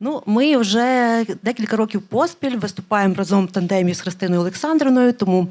Ну, ми вже декілька років поспіль виступаємо разом в тандемі з Христиною Олександрівною, тому.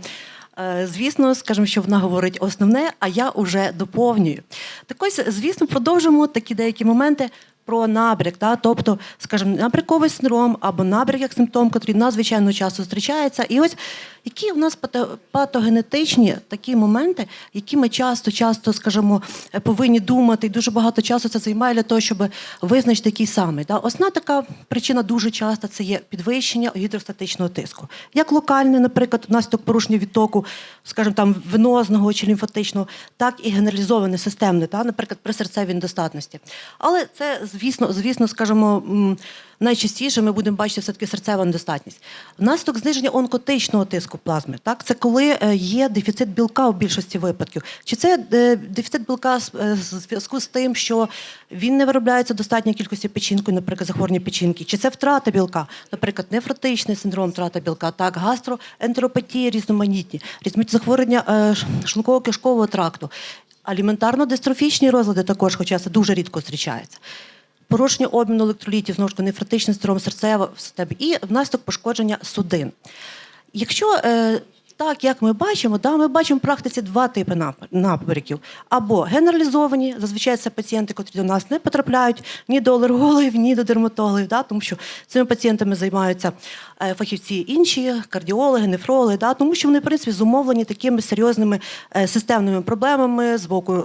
е, Звісно, скажімо, що вона говорить основне, а я вже доповнюю. Так ось, звісно, продовжимо такі деякі моменти про набряк, та? тобто, скажімо, набряковий синдром або набряк як симптом, який надзвичайно часто зустрічається. І ось які у нас пато- патогенетичні такі моменти, які ми часто, часто, скажімо, е, повинні думати, і дуже багато часу це займає для того, щоб визначити який саме. Та? Основна така причина дуже часто це є підвищення гідростатичного тиску. Як локальний, наприклад, внаслідок порушення відтоку, скажімо, там венозного чи лімфатичного, так і генералізоване системне, та, наприклад, при серцевій недостатності. Але це, звісно, звісно, скажімо, найчастіше ми будемо бачити все-таки серцева недостатність. Внаслідок зниження онкотичного тиску плазми, так, це коли е, є дефіцит білка в більшості випадків. Чи це е, дефіцит білка з- е, зв'язку з тим, що він не виробляється в достатньої кількості печінку, наприклад, захворювання печінки, чи це втрата білка, наприклад, нефротичний синдром втрата білка, так, гастроентеропатії різноманітні, різноманітні захворювання е, ш- шлунково-кишкового тракту. Аліментарно-дистрофічні розлади також, хоча це дуже рідко зустрічається. Порушення обміну електролітів, знову ж таки, нефротичний синдром серцева системи і внаслідок пошкодження судин. Якщо е, так, як ми бачимо, да, ми бачимо в практиці два типи нап- набряків. Або генералізовані, зазвичай це пацієнти, котрі до нас не потрапляють ні до алергологів, ні до дерматологів, да, тому що цими пацієнтами займаються е, фахівці інші, кардіологи, нефрологи, да, тому що вони, в принципі, зумовлені такими серйозними е, системними проблемами з боку,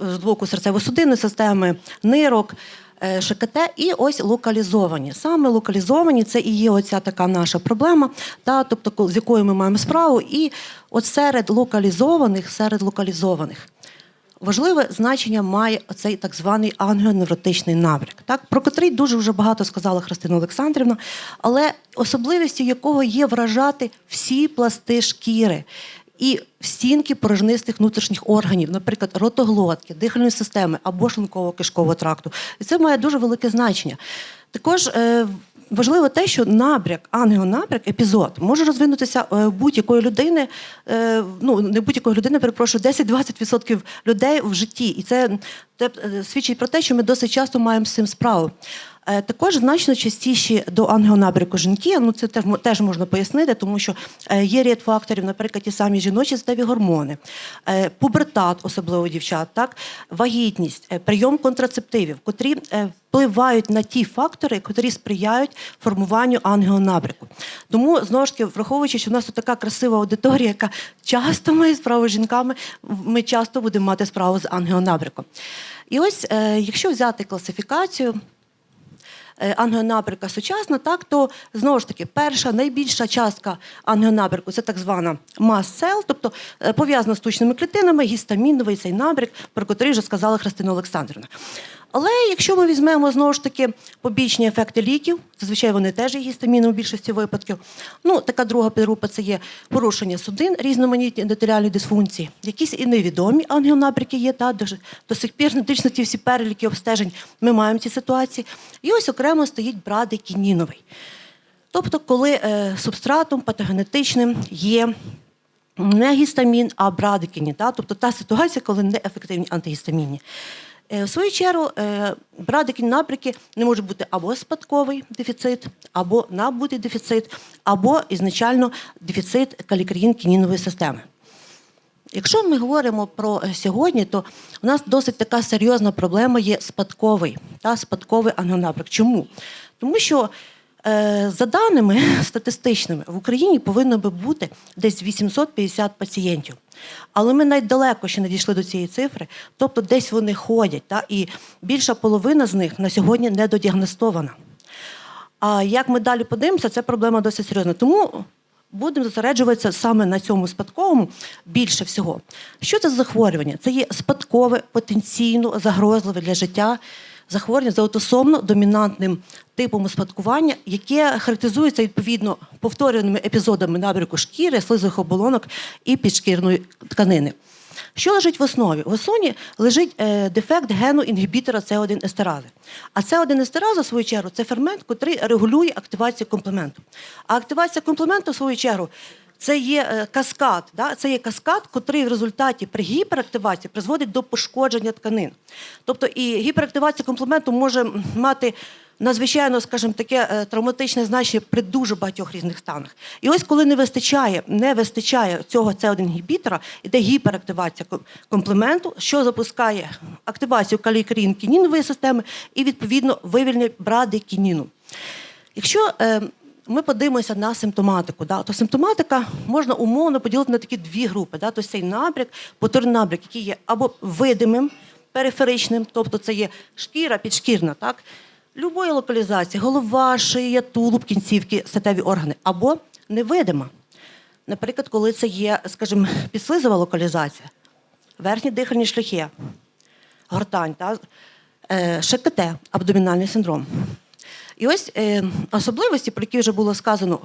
з боку серцево-судинної системи, нирок. Е, ШКТ і ось локалізовані. Саме локалізовані це і є оця така наша проблема, та, тобто, з якою ми маємо справу. І от серед локалізованих, серед локалізованих. Важливе значення має оцей так званий ангіоневротичний набряк, так про котрий дуже вже багато сказала Христина Олександрівна, але особливістю якого є вражати всі пласти шкіри і стінки порожнистих внутрішніх органів, наприклад, ротоглотки, дихальної системи або шлунково-кишкового тракту. І це має дуже велике значення. Також е, Важливо те, що набряк, ангіонабряк, епізод може розвинутися е, будь-якої людини, е, ну не будь-якої людини, перепрошую, 10-20% людей в житті. І це свідчить про те, що ми досить часто маємо з цим справу. Е, Також значно частіші до ангіонабряку жінки, ну це теж, можна пояснити, тому що е, є ряд факторів, наприклад, ті самі жіночі статеві гормони, е, пубертат, особливо дівчат, так, вагітність, прийом контрацептивів, котрі впливають на ті фактори, котрі сприяють формуванню ангіонабряку. Тому знову ж таки, враховуючи, що в нас така красива аудиторія, яка часто має справу з жінками, ми часто будемо мати справу з ангіонабряком. І ось, якщо взяти класифікацію. Е, сучасна, так то знову ж таки перша найбільша частка ангіонабряку це так звана мас-сел, тобто е, пов'язана з тучними клітинами, гістаміновий цей набрік, про котрий вже сказала Христина Олександрівна. Але якщо ми візьмемо знову ж таки побічні ефекти ліків, зазвичай вони теж є гістаміном у більшості випадків. Ну, така друга підгрупа це є порушення судин, різноманітні ендотеліальні дисфункції, якісь і невідомі ангіонабряки є, та до, до сих пір не ті всі переліки обстежень ми маємо ці ситуації. І ось окремо стоїть брадикініновий. Тобто, коли е, субстратом патогенетичним є не гістамін, а брадикіні, та? тобто та ситуація, коли неефективні антигістамінні. Е, В свою чергу, радикальні напрямки не може бути або спадковий дефіцит, або набутий дефіцит, або ізначально дефіцит калікарін-кінінової системи. Якщо ми говоримо про е, сьогодні, то у нас досить така серйозна проблема є спадковий та спадковий ангіонабряк. Чому? Тому що е, за даними статистичними в Україні повинно би бути десь 850 пацієнтів. Але ми навіть ще не дійшли до цієї цифри, тобто десь вони ходять, та, і більша половина з них на сьогодні недодіагностована. А як ми далі подивимося, це проблема досить серйозна. Тому будемо зосереджуватися саме на цьому спадковому більше всього. Що це за захворювання? Це є спадкове, потенційно загрозливе для життя захворювання за аутосомно домінантним типом успадкування, яке характеризується відповідно повторюваними епізодами набряку шкіри, слизових оболонок і підшкірної тканини. Що лежить в основі? В основі лежить е, дефект гену інгібітора С1 естерази. А С1 естераза, в свою чергу, це фермент, який регулює активацію комплементу. А активація комплементу, в свою чергу, це є е, каскад. Да? Це є каскад, який в результаті при гіперактивації призводить до пошкодження тканин. Тобто і гіперактивація комплементу може мати надзвичайно, скажімо, таке е, травматичне значення при дуже багатьох різних станах. І ось коли не вистачає, не вистачає цього С1 інгібітора, іде гіперактивація ком- комплементу, що запускає активацію калікрін-кінінової системи і відповідно вивільнення брадикініну. Якщо е, ми подивимося на симптоматику, да, то симптоматика можна умовно поділити на такі дві групи. Да, тобто цей набряк, повторний набряк, який є або видимим, периферичним, тобто це є шкіра, підшкірна, так, любої локалізації, голова, шия, тулуб, кінцівки, статеві органи, або невидима. Наприклад, коли це є, скажімо, підслизова локалізація, верхні дихальні шляхи, гортань, та, е, ШКТ, абдомінальний синдром. І ось е, особливості, про які вже було сказано,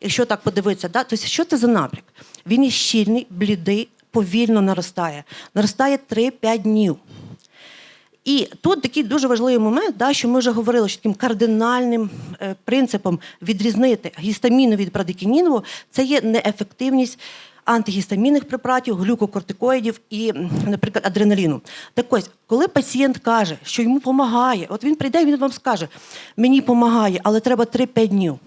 якщо так подивитися, да, тобто, що це за набряк? Він є щільний, блідий, повільно наростає. Наростає 3-5 днів. І тут такий дуже важливий момент, да, що ми вже говорили, що таким кардинальним е, принципом відрізнити гістаміну від брадикінінову це є неефективність антигістамінних препаратів, глюкокортикоїдів і, наприклад, адреналіну. Так ось, коли пацієнт каже, що йому допомагає, от він прийде, він вам скаже, мені допомагає, але треба 3-5 днів.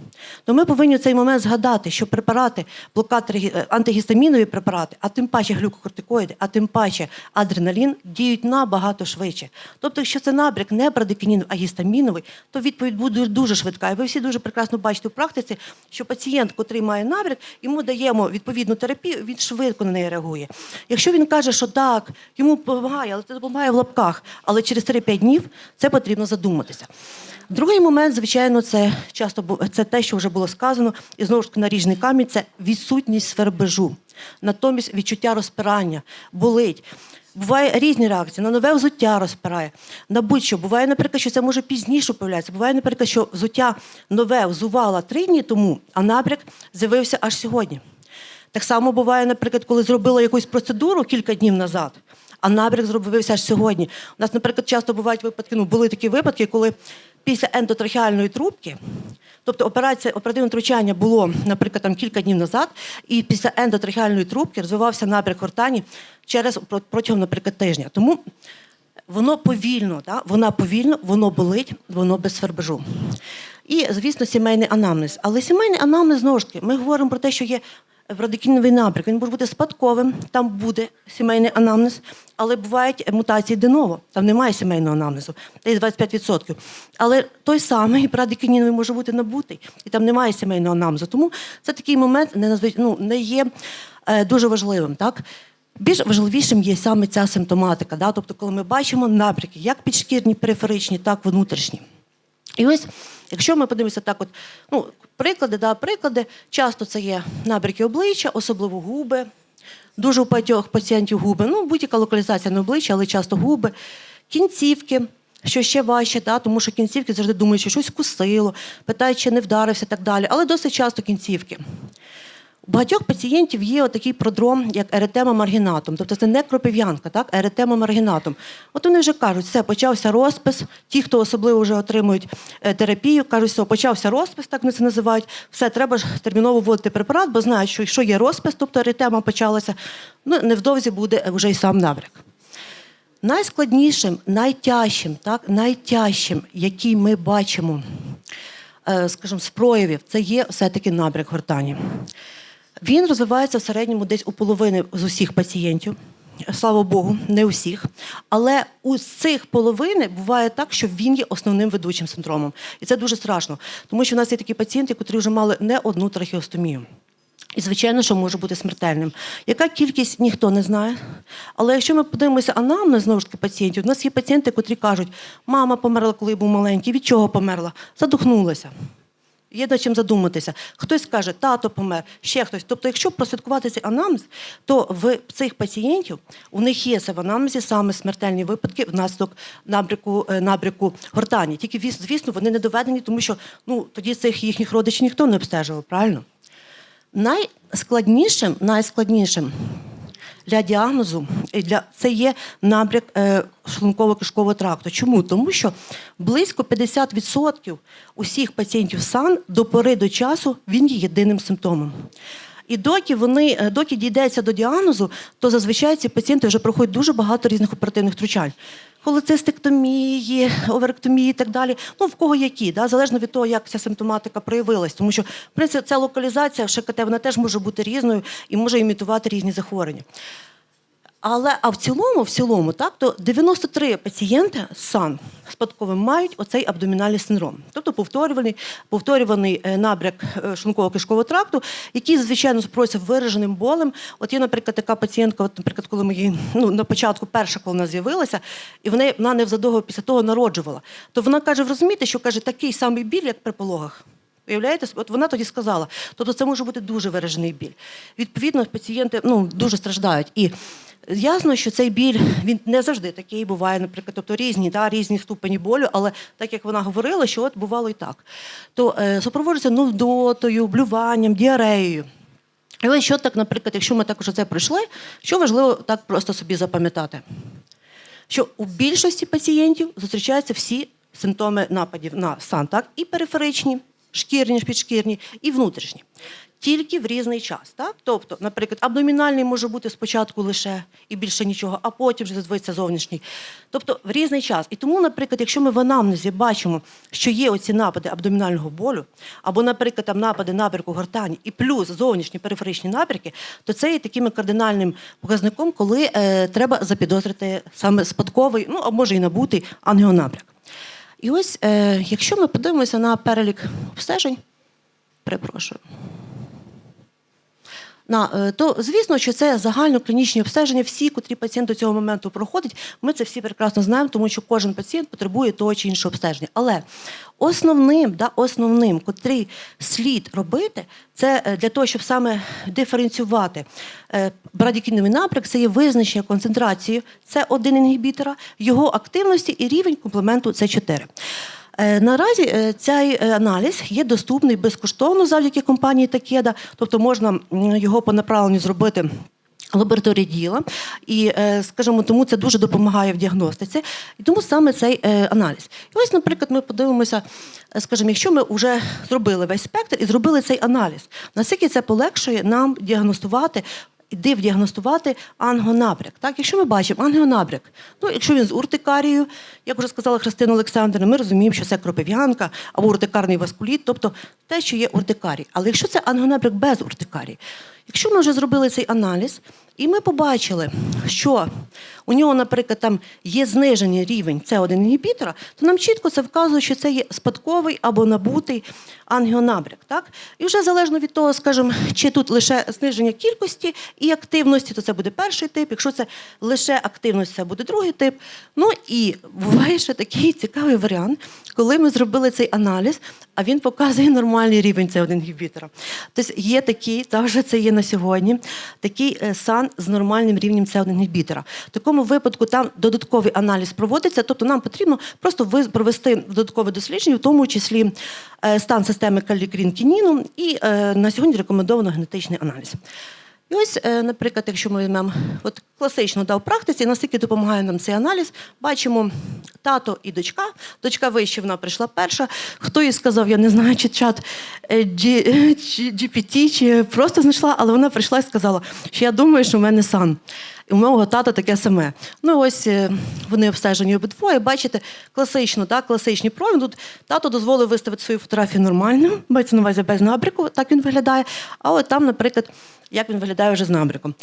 То ми повинні в цей момент згадати, що препарати, блокатори, е, антигістамінові препарати, а тим паче глюкокортикоїди, а тим паче адреналін діють набагато швидше. Тобто, якщо це набряк не брадикінін, а гістаміновий, то відповідь буде дуже швидка. І ви всі дуже прекрасно бачите в практиці, що пацієнт, котрий має набряк, йому даємо відповідну терапію, він швидко на неї реагує. Якщо він каже, що так, йому допомагає, але це допомагає в лапках, але через 3-5 днів це потрібно задуматися. Другий момент, звичайно, це часто це те, що вже було сказано, і знову ж наріжний камінь це відсутність свербежу. Натомість відчуття розпирання, болить. Буває різні реакції. На нове взуття розпирає, на будь-що. Буває, наприклад, що це може пізніше появлятися. Буває, наприклад, що взуття нове взувала три дні тому, а набряк з'явився аж сьогодні. Так само буває, наприклад, коли зробила якусь процедуру кілька днів назад, а набряк зробився аж сьогодні. У нас, наприклад, часто бувають випадки, ну були такі випадки, коли після ендотрахеальної трубки, тобто операція, оперативне втручання було, наприклад, там кілька днів назад, і після ендотрахеальної трубки розвивався набряк гортані через протягом, наприклад, тижня. Тому воно повільно, да? вона повільно, воно болить, воно без свербежу. І, звісно, сімейний анамнез. Але сімейний анамнез, знову ж таки, ми говоримо про те, що є радикіновий набряк. Він може бути спадковим, там буде сімейний анамнез, але бувають мутації деново, там немає сімейного анамнезу, десь 25%. Але той самий брадикініновий може бути набутий, і там немає сімейного анамнезу. Тому це такий момент не, ну, не є е, дуже важливим. Так? Більш важливішим є саме ця симптоматика, да? тобто, коли ми бачимо набряки, як підшкірні, периферичні, так і внутрішні. І ось, якщо ми подивимося так, от, ну, приклади, да, приклади, часто це є набряки обличчя, особливо губи. Дуже у багатьох пацієнтів губи, ну, будь-яка локалізація на обличчя, але часто губи, кінцівки. Що ще важче, да, тому що кінцівки завжди думають, що щось кусило, питають, чи не вдарився і так далі. Але досить часто кінцівки. Багатьох пацієнтів є такий продром, як еретема маргінатум. Тобто це не кропив'янка, так? еретема маргінатум. От вони вже кажуть, все, почався розпис. Ті, хто особливо вже отримують е, терапію, кажуть, все, почався розпис, так вони це називають. Все, треба ж терміново вводити препарат, бо знають, що якщо є розпис, тобто еретема почалася, ну, невдовзі буде вже й сам набряк. Найскладнішим, найтяжчим, так, найтяжчим, який ми бачимо, е, скажімо, з проявів, це є все-таки набряк гортані. Він розвивається в середньому десь у половини з усіх пацієнтів. Слава Богу, не усіх. Але у цих половини буває так, що він є основним ведучим синдромом. І це дуже страшно, тому що в нас є такі пацієнти, які вже мали не одну трахеостомію. І, звичайно, що може бути смертельним. Яка кількість ніхто не знає. Але якщо ми подивимося анамнез знову ж таки пацієнтів, у нас є пацієнти, котрі кажуть, мама померла, коли був маленький. Від чого померла? Задухнулася. Є над чим задуматися. Хтось каже, тато помер, ще хтось. Тобто, якщо прослідкувати цей анамнез, то в цих пацієнтів у них є в анамнезі саме смертельні випадки внаслідок набряку, е, набряку гортані. Тільки, звісно, вони не доведені, тому що ну, тоді цих їхніх родичів ніхто не обстежував, правильно? Найскладнішим, найскладнішим для діагнозу і для це є набряк е, шлунково-кишкового тракту. Чому? Тому що близько 50% усіх пацієнтів САН до пори до часу він є єдиним симптомом. І доки вони, е, доки дійдеться до діагнозу, то зазвичай ці пацієнти вже проходять дуже багато різних оперативних втручань. Холецистектомії, оверектомії і так далі. Ну, в кого які, да, залежно від того, як ця симптоматика проявилась. Тому що, в принципі, ця локалізація ШКТ вона теж може бути різною і може імітувати різні захворювання. Але а в цілому, в цілому, так, то 93 пацієнти з сан спадковим мають оцей абдомінальний синдром, тобто повторюваний, повторюваний е, набряк е, шлунково-кишкового тракту, який звичайно супроводжується вираженим болем. От є, наприклад, така пацієнтка, от, наприклад, коли ми її ну, на початку перша, коли вона з'явилася, і вона, вона невзадовго після того народжувала, то вона каже: розумієте, що каже такий самий біль, як при пологах. Уявляєте, от вона тоді сказала. Тобто це може бути дуже виражений біль. Відповідно, пацієнти ну, дуже страждають. І ясно, що цей біль він не завжди такий буває, наприклад, тобто різні, да, різні ступені болю, але так як вона говорила, що от бувало і так. То е, супроводжується нудотою, блюванням, діареєю. І ось що так, наприклад, якщо ми також це пройшли, що важливо так просто собі запам'ятати, що у більшості пацієнтів зустрічаються всі симптоми нападів на сан, так? і периферичні, шкірні, підшкірні, і внутрішні. Тільки в різний час. Так? Тобто, наприклад, абдомінальний може бути спочатку лише і більше нічого, а потім вже зводиться зовнішній. Тобто в різний час. І тому, наприклад, якщо ми в анамнезі бачимо, що є оці напади абдомінального болю, або, наприклад, там напади набірку гортані і плюс зовнішні периферичні набірки, то це є таким кардинальним показником, коли е, треба запідозрити саме спадковий, ну а може і набутий ангіонабряк. І ось, е, якщо ми подивимося на перелік обстежень, перепрошую. На, е, то звісно, що це загальноклінічні обстеження. Всі, котрі пацієнт до цього моменту проходить, ми це всі прекрасно знаємо, тому що кожен пацієнт потребує того чи іншого обстеження. Але основним, да, основним, котрий слід робити, це е, для того, щоб саме диференціювати е, брадікіновий напряк, це є визначення концентрації це один інгібітора, його активності і рівень комплементу це 4 Е, Наразі е, цей е, аналіз є доступний безкоштовно завдяки компанії Такеда, тобто можна його по направленню зробити. Лабораторії діла, і, е, скажімо, тому це дуже допомагає в діагностиці, і тому саме цей е, аналіз. І ось, наприклад, ми подивимося, е, скажімо, якщо ми вже зробили весь спектр і зробили цей аналіз, наскільки це полегшує нам діагностувати і діагностувати ангонабряк. Так, якщо ми бачимо ангонабряк, ну якщо він з уртикарією, як вже сказала Христина Олександрівна, ми розуміємо, що це кропив'янка або уртикарний васкуліт, тобто те, що є уртикарій. Але якщо це ангонабряк без уртикарії, якщо ми вже зробили цей аналіз, і ми побачили, що у нього, наприклад, там є знижений рівень С1 інгібітора, то нам чітко це вказує, що це є спадковий або набутий ангіонабряк. Так? І вже залежно від того, скажімо, чи тут лише зниження кількості і активності, то це буде перший тип. Якщо це лише активність, це буде другий тип. Ну і буває ще такий цікавий варіант, коли ми зробили цей аналіз, а він показує нормальний рівень С1 інгібітора. Тобто є такий, та вже це є на сьогодні, такий е, сан з нормальним рівнем С1 інгібітора. В такому випадку там додатковий аналіз проводиться, тобто нам потрібно просто провести додаткове дослідження, в тому числі е, стан системи калікрін-кініну і е, на сьогодні рекомендовано генетичний аналіз. І ось, е, наприклад, якщо ми візьмемо от класично да, в практиці, наскільки допомагає нам цей аналіз, бачимо тато і дочка. Дочка вище, вона прийшла перша. Хто їй сказав, я не знаю, чи чат е, GPT, чи просто знайшла, але вона прийшла і сказала, що я думаю, що в мене сан. І у мого тата таке саме. Ну ось е, вони обстежені обидвоє. Бачите, класично, так, класичні прояви. Тут тато дозволив виставити свою фотографію нормально, мається на увазі без набряку, так він виглядає. А от там, наприклад, як він виглядає вже з набряком.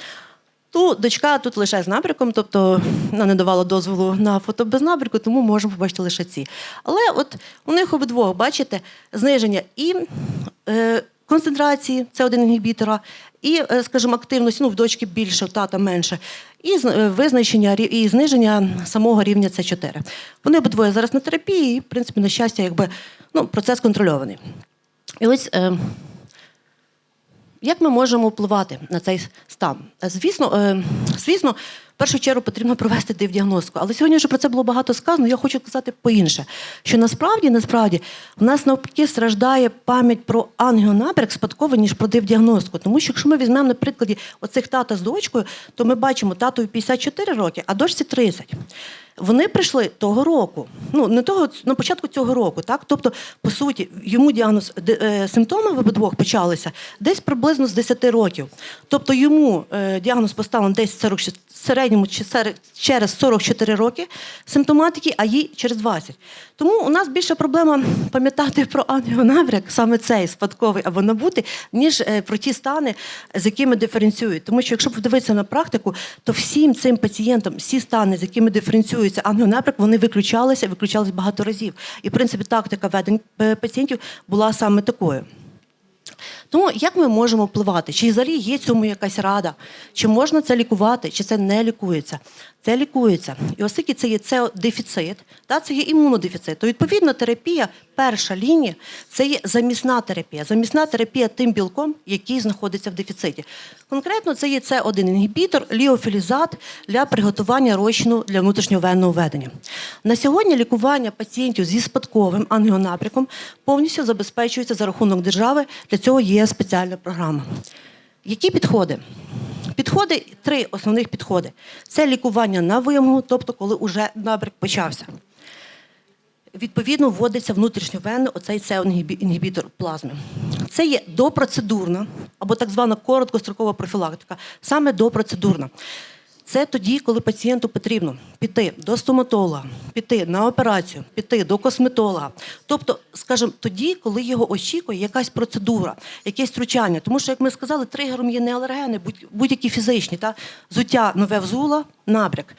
Ту дочка тут лише з набряком, тобто вона не давала дозволу на фото без набряку, тому можемо побачити лише ці. Але от у них обидвох, бачите, зниження і е, концентрації, це один інгібітора, і, е, скажімо, активності, ну, в дочки більше, в тата менше, і е, визначення і зниження самого рівня С4. Вони обидвоє зараз на терапії, і, в принципі, на щастя, якби ну, процес контрольований. І ось. Е, як ми можемо впливати на цей стан? Е, Звісно, звісно, в першу чергу потрібно провести дивдіагностику. Але сьогодні вже про це було багато сказано. Я хочу сказати по-інше, що насправді, насправді, в нас навпаки страждає пам'ять про ангіонабряк спадково, ніж про дивдіагностику. Тому що якщо ми візьмемо на прикладі оцих тата з дочкою, то ми бачимо татові 54 роки, а дочці 30. Вони прийшли того року, ну не того на початку цього року, так тобто, по суті, йому діагноз е, симптоми в обидвох почалися десь приблизно з 10 років. Тобто йому е, діагноз поставлено десь 46, середньо середньому через 44 роки симптоматики, а їй через 20. Тому у нас більше проблема пам'ятати про ангіонабряк, саме цей спадковий або набутий, ніж е, про ті стани, з якими диференціюють. Тому що якщо подивитися на практику, то всім цим пацієнтам всі стани, з якими диференціюється ангіонабряк, вони виключалися, виключалися багато разів. І в принципі тактика ведень пацієнтів була саме такою. Тому як ми можемо впливати? Чи взагалі є цьому якась рада? Чи можна це лікувати, чи це не лікується? Це лікується. І оскільки це є це дефіцит, та, це є імунодефіцит, то відповідно терапія, перша лінія це є замісна терапія. Замісна терапія тим білком, який знаходиться в дефіциті. Конкретно це є це один інгібітор, ліофілізат для приготування розчину для внутрішньовенного введення. На сьогодні лікування пацієнтів зі спадковим ангіонапряком повністю забезпечується за рахунок держави. Для цього є спеціальна програма. Які підходи? Підходи три основних підходи: це лікування на вимогу, тобто коли вже набряк почався. Відповідно, вводиться внутрішньовенно оцей це інгібітор плазми. Це є допроцедурна або так звана короткострокова профілактика, саме допроцедурна. Це тоді, коли пацієнту потрібно піти до стоматолога, піти на операцію, піти до косметолога. Тобто, скажімо, тоді, коли його очікує якась процедура, якесь втручання. Тому що, як ми сказали, тригером є не алергени, будь- будь-які фізичні, та зуття нове взула, набряк.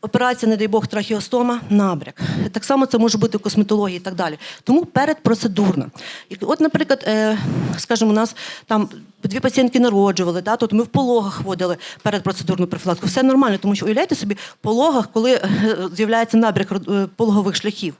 Операція, не дай Бог, трахіостома, набряк. Так само це може бути в косметології і так далі. Тому передпроцедурна. І От, наприклад, е, скажімо, у нас там дві пацієнтки народжували, да, тут ми в пологах водили передпроцедурну профілактику. Все нормально, тому що уявляєте собі, в пологах, коли е, з'являється набряк е, пологових шляхів.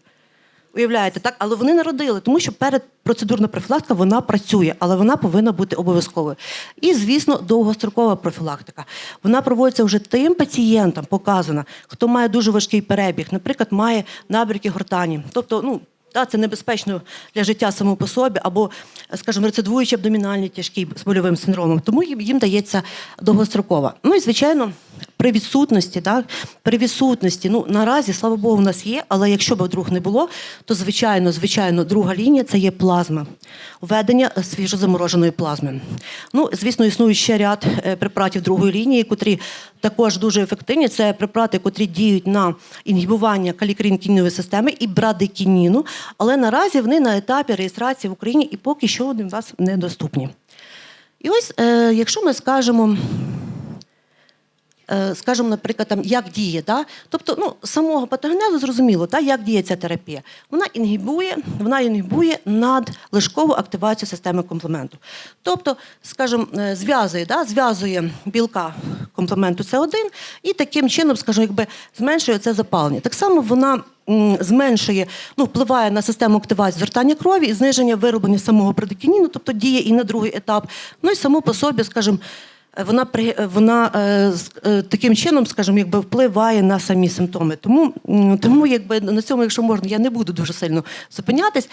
Уявляєте, так? Але вони народили, тому що передпроцедурна профілактика вона працює, але вона повинна бути обов'язковою. І, звісно, довгострокова профілактика. Вона проводиться вже тим пацієнтам, показана, хто має дуже важкий перебіг, наприклад, має набряки гортані. Тобто, ну. Та, це небезпечно для життя само по собі, або, скажімо, рецидуючі абдомінальні тяжкі з больовим синдромом. Тому їм, їм дається довгострокова. Ну і звичайно, при відсутності, так, при відсутності, ну наразі, слава Богу, в нас є, але якщо б вдруг не було, то звичайно, звичайно, друга лінія це є плазма, введення свіжозамороженої плазми. Ну, звісно, існує ще ряд е, препаратів другої лінії, котрі також дуже ефективні. Це препарати, котрі діють на інгібування калікрин-кінінової системи і брадикініну, але наразі вони на етапі реєстрації в Україні і поки що вони вас недоступні. І ось, е, якщо ми скажемо, скажімо, наприклад, там, як діє, да? тобто ну, самого патогенезу зрозуміло, та, як діє ця терапія. Вона інгібує, вона інгібує надлишкову активацію системи комплементу. Тобто, скажімо, е, зв'язує, да? зв'язує білка комплементу С1 і таким чином, скажімо, якби зменшує це запалення. Так само вона зменшує, ну, впливає на систему активації згортання крові і зниження вироблення самого предикініну, тобто діє і на другий етап. Ну і само по собі, скажімо, Е, вона е, вона е, е, таким чином, скажімо, якби впливає на самі симптоми. Тому, тому якби на цьому, якщо можна, я не буду дуже сильно зупинятись.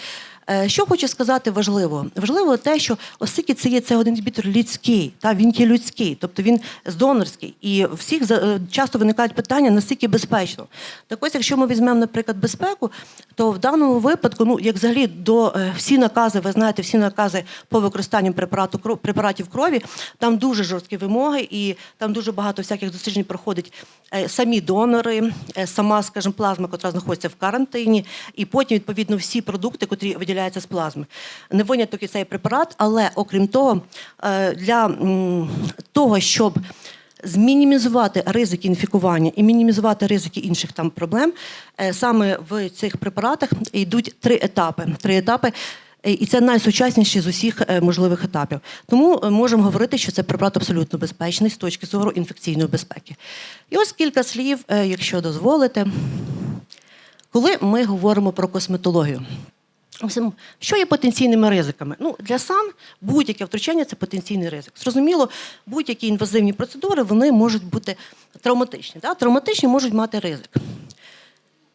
Е, Що хочу сказати важливо? Важливо те, що оскільки це є це один інгібітор людський, та він є людський, тобто він з донорський, і всіх е, часто виникають питання, наскільки безпечно. Так ось, якщо ми візьмемо, наприклад, безпеку, то в даному випадку, ну як взагалі до е, всі накази, ви знаєте, всі накази по використанню препарату препаратів крові, там дуже жорсткі вимоги, і там дуже багато всяких досліджень проходить е, самі донори, е, сама, скажімо, плазма, яка знаходиться в карантині, і потім відповідно всі продукти, котрі виділяються з плазми. Не виняток і цей препарат, але окрім того, е, для того, щоб змінімізувати ризики інфікування і мінімізувати ризики інших там проблем. Саме в цих препаратах йдуть три етапи. Три етапи. Е, І це найсучасніші з усіх е, можливих етапів. Тому е, можемо говорити, що це препарат абсолютно безпечний з точки зору інфекційної безпеки. І ось кілька слів, якщо дозволите, коли ми говоримо про косметологію. Що є потенційними ризиками? Ну, для сан будь-яке втручання це потенційний ризик. Зрозуміло, будь-які інвазивні процедури вони можуть бути травматичні. Да? Травматичні можуть мати ризик.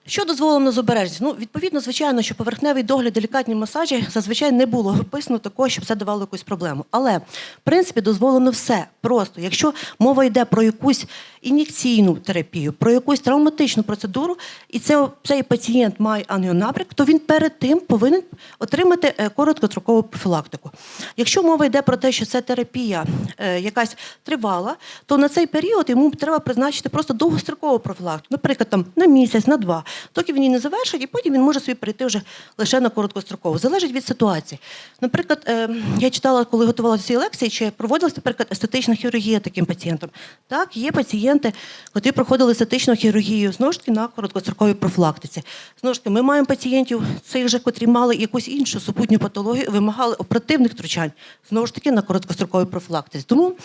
Що дозволено з обережністю? Ну, відповідно, звичайно, що поверхневий догляд, делікатні масажі зазвичай не було описано такого, щоб це давало якусь проблему. Але в принципі дозволено все. Просто якщо мова йде про якусь ін'єкційну терапію, про якусь травматичну процедуру, і це, цей пацієнт має ангіонабряк, то він перед тим повинен отримати е, короткострокову профілактику. Якщо мова йде про те, що це терапія е, якась тривала, то на цей період йому треба призначити просто довгострокову профілактику, наприклад, там на місяць, на два, доки він її не завершить, і потім він може собі перейти вже лише на короткострокову. Залежить від ситуації. Наприклад, е, я читала, коли готувалася цієї лекції, чи проводилася, наприклад, естетична хірургія таким пацієнтам. Так, є пацієнти, які проходили естетичну хірургію знову ж таки на короткостроковій профілактиці. Знову ж таки, ми маємо пацієнтів цих же, котрі мали якусь іншу супутню патологію, вимагали оперативних втручань, знову ж таки, на короткостроковій профілактиці. Тому, в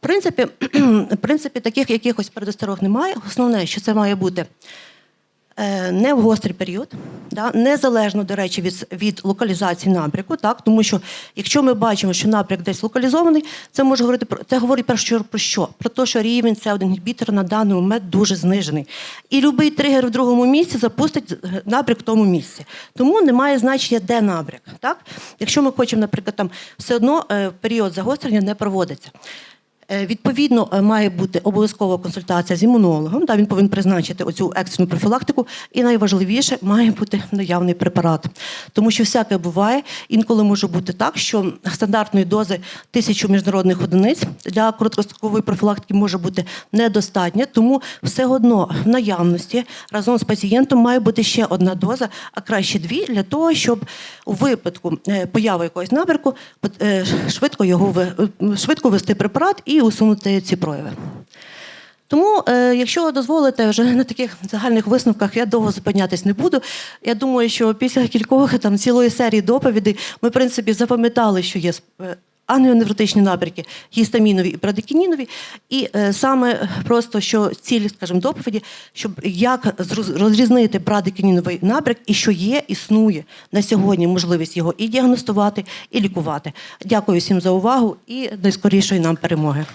принципі, в принципі, таких якихось передосторог немає. Основне, що це має бути не в гострий період, да, незалежно, до речі, від, від локалізації напрямку, так, тому що якщо ми бачимо, що напрямок десь локалізований, це може говорити про це говорить першу про що? Про те, що рівень це один інгібітора на даний момент дуже знижений. І будь-який тригер в другому місці запустить е, в тому місці. Тому немає значення, де набряк. Так? Якщо ми хочемо, наприклад, там все одно е, період загострення не проводиться. Е, Відповідно, е, має бути обов'язкова консультація з імунологом. Да, він повинен призначити оцю екстрену профілактику. І найважливіше має бути наявний препарат. Тому що всяке буває. Інколи може бути так, що стандартної дози тисячу міжнародних одиниць для короткострокової профілактики може бути недостатньо. Тому все одно в наявності разом з пацієнтом має бути ще одна доза, а краще дві, для того, щоб у випадку е, появи якогось набірку швидко його ви- швидко ввести препарат і усунути ці прояви. Тому, е, якщо дозволите, вже на таких загальних висновках я довго зупинятись не буду. Я думаю, що після кількох там цілої серії доповідей ми, в принципі, запам'ятали, що є е, ангіоневротичні напрямки, гістамінові і брадикінінові. І е, саме просто що ціль, скажімо, доповіді, щоб як розрізнити брадикініновий набряк і що є, існує на сьогодні можливість його і діагностувати, і лікувати. Дякую всім за увагу і найскорішої нам перемоги.